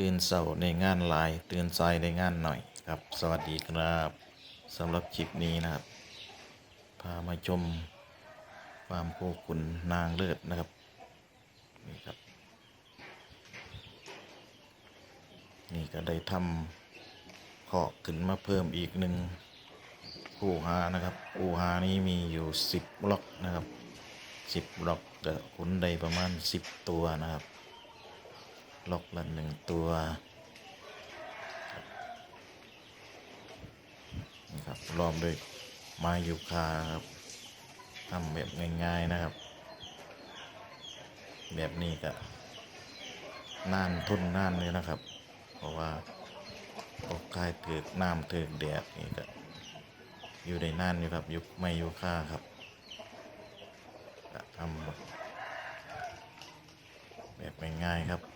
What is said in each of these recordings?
ตื่นเสาในงานหลาย ตื่นสายในงานหน่อยครับ สวัสดีครับสำหรับคลิปนี้นะครับ พามาชมฟาร์มโคขุนนางเลิศนะครับนี่ครับ นี่ก็ได้ทำขอกขึ้นมาเพิ่มอีกหนึ่งคู่หานะครับคู่หานี้มีอยู่สิบล็อกนะครับสิบบล็อกก็ขุนได้ประมาณสิบตัวนะครับ ล็อกละหนึ่งตัวนี่ครับล้อมด้วยไม้ยูคาครับทำแบบง่ายๆนะครับ แบบนี้ก็น่านทุนน่านเลยนะครับ เพราะว่าปกกายถือกน้ำเถือกแดดนี่ก็อยู่ในน่านอยู่ครับยุคไม่ยูคาครับทำแบบง่ายๆครับ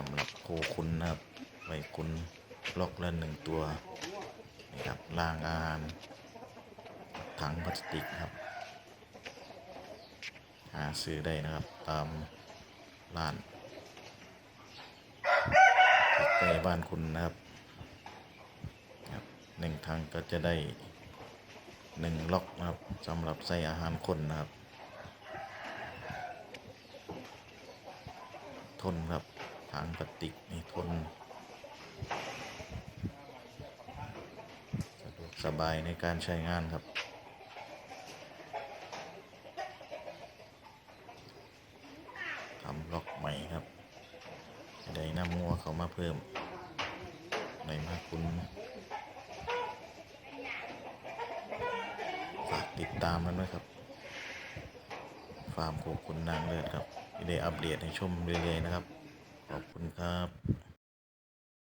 สำหรับโคคุณนะครับไว้คุณล็อกละหนึ่งตัวนี่ครับล่างอาหารถังพลาสติกครับ หาซื้อได้นะครับตามร้านใกล้บ้านคุณนะครับหนึ่งถังก็จะได้หนึ่งล็อกนะครับสำหรับใส่อาหารคนนะครับ ทนครับ ถังพลาสติกนี่ทน สะดวกสบายในการใช้งานครับ ทำล็อกใหม่ครับได้น้ำงัวเขามาเพิ่มในมาคุณฝากติดตามมันด้วยครับ ฟาร์มโคคุณนางเลือดครับได้อัปเดตให้ชมเรื่อยๆนะครับ ขอบคุณครับ